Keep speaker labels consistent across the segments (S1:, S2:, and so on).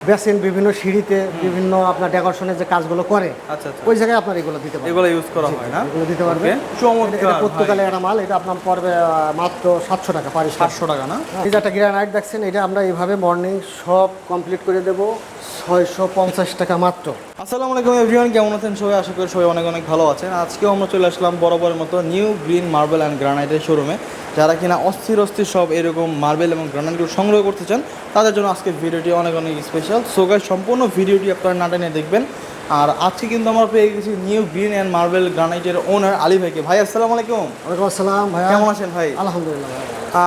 S1: Basin বিভিন্ন সিঁড়িতে বিভিন্ন আপনার ডেকোরেশনের যে কাজগুলো করে
S2: আচ্ছা আচ্ছা।
S1: ওই জায়গায় আপনার এগুলো দিতে পারবেন।
S2: এগুলো ইউজ করা হয় না?
S1: এগুলো দিতে পারবেন।
S2: চমৎকার
S1: এটা পর্তুগালের একটা মাল এটা আপনার পড়বে মাত্র সাতশো টাকা পারি
S2: সাতশো টাকা না?
S1: এই যে একটা গ্রানাইট দেখছেন এটা আমরা এইভাবে মর্নিং সব কমপ্লিট করে দেবো ছয়শো পঞ্চাশ টাকা মাত্র।
S2: আসসালামু আলাইকুম এভরিওয়ান কেমন আছেন সবাই? আশা করি সবাই অনেক অনেক ভালো আছেন। আজকেও আমরা চলে আসলাম বরাবরের মতো নিউ গ্রিন মার্বেল অ্যান্ড গ্রানাইটের শোরুমে যারা কিনা অস্থির অস্থির সব এরকম মার্বেল এবং গ্রানাইটগুলো সংগ্রহ করতে চান তাদের জন্য আজকের ভিডিওটি অনেক অনেক স্পেশাল সো গাইস সম্পূর্ণ ভিডিওটি আপনারা না টেনে দেখবেন। আর আজকে কিন্তু আমরা পেয়ে গেছি নিউ গ্রিন অ্যান্ড মার্বেল গ্রানাইটের ওনার আলী ভাইকে। ভাই আসসালামু আলাইকুম।
S1: ওয়ালাইকুম আসসালাম ভাইয়া।
S2: কেমন আছেন ভাই?
S1: আলহামদুলিল্লাহ।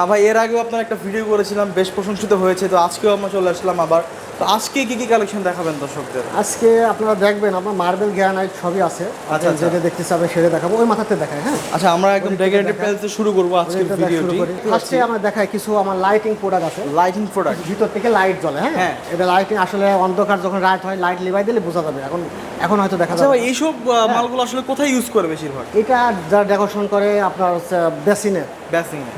S2: ভাই এর আগেও আপনার একটা ভিডিও করেছিলাম বেশ প্রশংসিত হয়েছে। তো আজকেও আমরা চলে আসলাম আবার। তো আজকে কি কি কালেকশন দেখাবেন দর্শকদের?
S1: আজকে আপনারা দেখবেন আপনার মার্বেল গ্রানাইট সবই আছে।
S2: আচ্ছা, আচ্ছা।
S1: যেটা দেখতে চাবেন সেটা দেখাবো। ওই মাথাতে দেখায় হ্যাঁ?
S2: আচ্ছা আমরা একদম ডেকোরেটিভ প্যালেসে শুরু করব আজকের ভিডিওটি
S1: ফার্স্টে আমরা দেখাই কিছু আমার লাইটিং প্রোডাক্ট আছে।
S2: লাইটিং প্রোডাক্ট
S1: ভিতর থেকে লাইট জ্বলে হ্যাঁ?
S2: হ্যাঁ।
S1: এটা লাইটিং আসলে অন্ধকার যখন রাত হয় লাইট লিভাই দিলে বোঝা যাবে। এখন এখন হয়তো দেখা
S2: আচ্ছা
S1: যাবে।
S2: এইসব মালগুলো আসলে কোথায় ইউজ করে বেশিরভাগ?
S1: এটা যারা ডেকোরেশন করে আপনার হচ্ছে বেসিনের।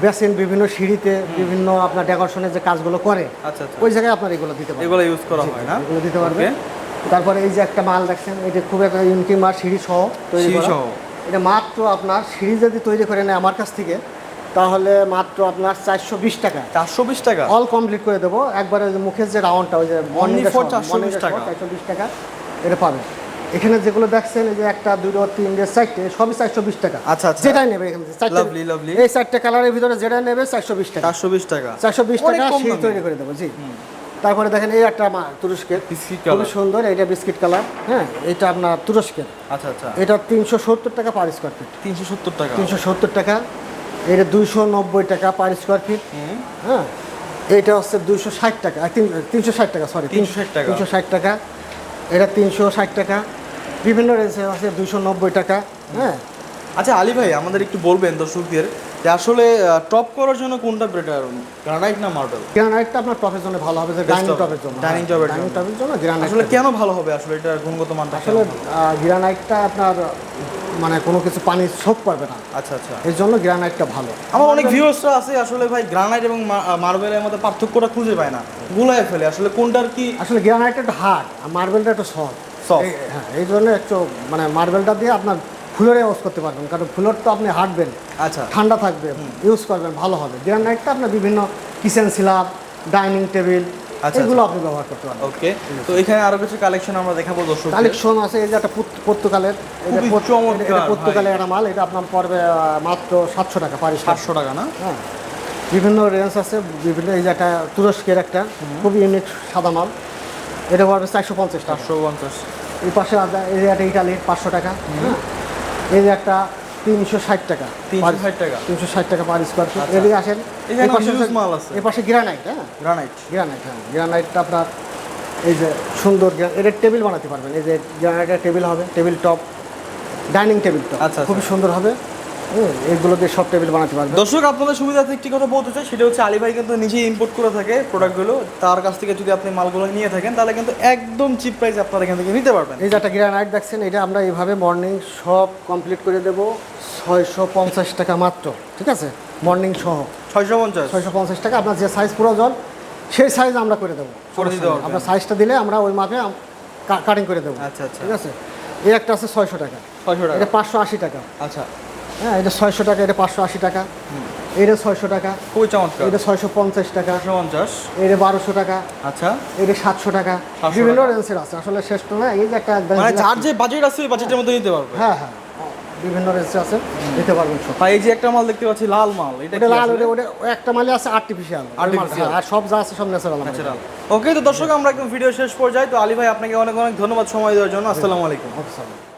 S1: বেসিন। বিভিন্ন সিঁড়িতে বিভিন্ন আপনার ডেকোরেশনের যে কাজগুলো করে
S2: আচ্ছা আচ্ছা।
S1: ওই জায়গায় আপনার এগুলো দিতে পারবেন।
S2: এগুলো ইউজ করা হয় না?
S1: এগুলো দিতে পারবেন। তারপরে এই যে একটা মাল দেখছেন এটা খুব একটা ইউনিকি মাল সিঁড়ি সহ তৈরি করা।
S2: সহ।
S1: এটা মাত্র আপনার সিঁড়ি যদি তৈরি করে নেয় আমার কাছ থেকে তাহলে মাত্র আপনার চারশো বিশ টাকা।
S2: চারশো বিশ টাকা?
S1: অল কমপ্লিট করে দেবো। একবারে মুখের যে রাউন্ডটা ওই যে
S2: for 420 টাকা।
S1: চারশো বিশ টাকা এটা পাবেন। এখানে যেগুলো দেখছেন এই যে একটা দুটো তিনটে চারটে সবই চারশো বিশ টাকা।
S2: আচ্ছা, আচ্ছা।
S1: যেটাই নেবে এখানে
S2: Lovely, lovely.
S1: এই চারটে কালারের ভিতরে যেটা নেবে চারশো বিশ টাকা।
S2: চারশো বিশ টাকা।
S1: চারশো বিশ টাকা
S2: দামে।
S1: তৈরি করে দেবো জি। তারপরে দেখেন এই একটা তুরস্কের।
S2: বিস্কিট কালার
S1: সুন্দর এটা বিস্কিট কালার হ্যাঁ এটা আপনার তুরস্কের।
S2: আচ্ছা আচ্ছা।
S1: এটা তিনশো সত্তর টাকা পার স্কোয়ার ফিট
S2: তিনশো সত্তর টাকা।
S1: তিনশো সত্তর টাকা। এটা দুইশো নব্বই টাকা পার স্কোয়ার ফিট হ্যাঁ এটা হচ্ছে দুইশো ষাট টাকা তিনশো ষাট টাকা সরি
S2: 360 টাকা।
S1: তিনশো ষাট টাকা। এটা তিনশো ষাট টাকা। বিভিন্ন রেঞ্জে আছে দুইশো নব্বই টাকা হ্যাঁ।
S2: আচ্ছা আলী ভাই আমাদের একটু বলবেন দর্শকদের যে আসলে টপ করার জন্য কোনটা বেটার গ্রানাইট না মার্বেল
S1: গ্রানাইটটা আপনার টপের জন্য ভালো হবে যে ডাইনিং টপের জন্য।
S2: top এর
S1: ডাইনিং। টপের জন্য গ্রানাইট
S2: আসলে কেন ভালো হবে? আসলে এটা গুণগত মানটা
S1: আসলে গ্রানাইটটা আপনার মানে কোনো কিছু পানি শোক পাবে না।
S2: আচ্ছা আচ্ছা।
S1: এর জন্য গ্রানাইটটা ভালো।
S2: আমার অনেক ভিউয়ার্সরা আছে আসলে ভাই গ্রানাইট এবং মার্বেলের মধ্যে পার্থক্যটা খুঁজে পায় না গুলায় ফেলে। আসলে কোনটার কি
S1: আসলে গ্রানাইটটা একটু হার্ড আর মার্বেলটা একটু সফট। হ্যাঁ এই জন্য একটু মানে মার্বেলটা দিয়ে আপনার ফ্লোরে ইউজ করতে পারবেন কারণ ফ্লোর তো আপনি হাঁটবেন
S2: আচ্ছা।
S1: ঠান্ডা থাকবে ইউজ করবেন ভালো হবে। গ্রানাইটটা আপনার বিভিন্ন কিচেন স্ল্যাব ডাইনিং টেবিল
S2: আচ্ছা,
S1: এগুলো আপনি ব্যবহার করতে পারবেন।
S2: ওকে তো এখানে আরও কিছু কালেকশন আমরা দেখাবো দর্শক
S1: কালেকশন আছে এই যে একটা পর্তুগালের এটা একটা মাল এটা আপনার পড়বে মাত্র সাতশো টাকা পারিস
S2: সাতশো টাকা না?
S1: হ্যাঁ। বিভিন্ন রেঞ্জ আছে বিভিন্ন এই যে একটা তুরস্কের একটা খুব ইউনিক সাদা মাল। এটা পড়বে চারশো পঞ্চাশ
S2: চারশো পঞ্চাশ।
S1: এই পাশে একটা ইটালির পাঁচশো টাকা। এই যে একটা তিনশো ষাট টাকা।
S2: তিনশো ষাট টাকা।
S1: তিনশো ষাট টাকা পার স্কোয়ার ফিট। এদিকে আসেন এই পাশে গ্রানাইট হ্যাঁ?
S2: গ্রানাইট
S1: গ্রানাইট হ্যাঁ। গ্রানাইটটা আপনার এই যে সুন্দর এটার টেবিল বানাতে পারবেন। এই যে গ্রানাইটের টেবিল হবে table top dining table top
S2: আচ্ছা,
S1: খুবই সুন্দর হবে। দিয়ে সব টেবিল বানাতে পারবেন
S2: দর্শক আপনাদের সুবিধার্থে একটি কথা বলতে চাই সেটা হচ্ছে আলী ভাই কিন্তু নিজেই ইম্পোর্ট করে থাকে প্রোডাক্টগুলো তার কাছ থেকে যদি আপনি মালগুলো নিয়ে থাকেন তাহলে কিন্তু একদম চিপ প্রাইস আপনারা এখান থেকে নিতে পারবেন।
S1: এই যে একটা গ্রানাইট দেখছেন এটা আমরা এইভাবে মর্নিং সব কমপ্লিট করে দেব ছয়শো পঞ্চাশ টাকা মাত্র ঠিক আছে? মর্নিং সহ।
S2: ছয়শো পঞ্চাশ?
S1: ছয়শো পঞ্চাশ টাকা আপনার যে সাইজ প্রয়োজন সেই সাইজ আমরা করে দেবো। আপনার সাইজটা দিলে আমরা ওই মাপে কাটিং করে দেবো।
S2: আচ্ছা আচ্ছা।
S1: ঠিক আছে? এই একটা আছে ছয়শো টাকা।
S2: ছয়শো টাকা।
S1: এটা পাঁচশো আশি টাকা।
S2: আচ্ছা।
S1: হ্যাঁ এটা ছয়শো টাকা এটা পাঁচশো আশি টাকা। এটা ছয়শো টাকা।
S2: খুবই চমৎকার।
S1: এটা ছয়শো পঞ্চাশ টাকা।
S2: পঞ্চাশ।
S1: এটা বারোশো টাকা।
S2: আচ্ছা।
S1: এটা সাতশো টাকা। বিভিন্ন রেঞ্জের আছে। আসলে শেষ তো না এই যে একটা
S2: মানে যার যে বাজেট আছে ওই বাজেটের মধ্যে নিতে পারবে।
S1: হ্যাঁ হ্যাঁ। বিভিন্ন রেঞ্জে আছে নিতে পারবেন সব।
S2: এই যে একটা মাল দেখতে পাচ্ছি লাল মাল এটা
S1: লাল ওটা ওটা একটা মালে আছে আর্টিফিশিয়াল
S2: Artificial।
S1: আর সব যা আছে সব ন্যাচারাল
S2: ন্যাচারাল ওকে তো দর্শক আমরা একদম ভিডিও শেষ পর্যায়ে তো আলী ভাই আপনাকে অনেক অনেক ধন্যবাদ সময় দেওয়ার জন্য। আসসালামু আলাইকুম।
S1: স্যার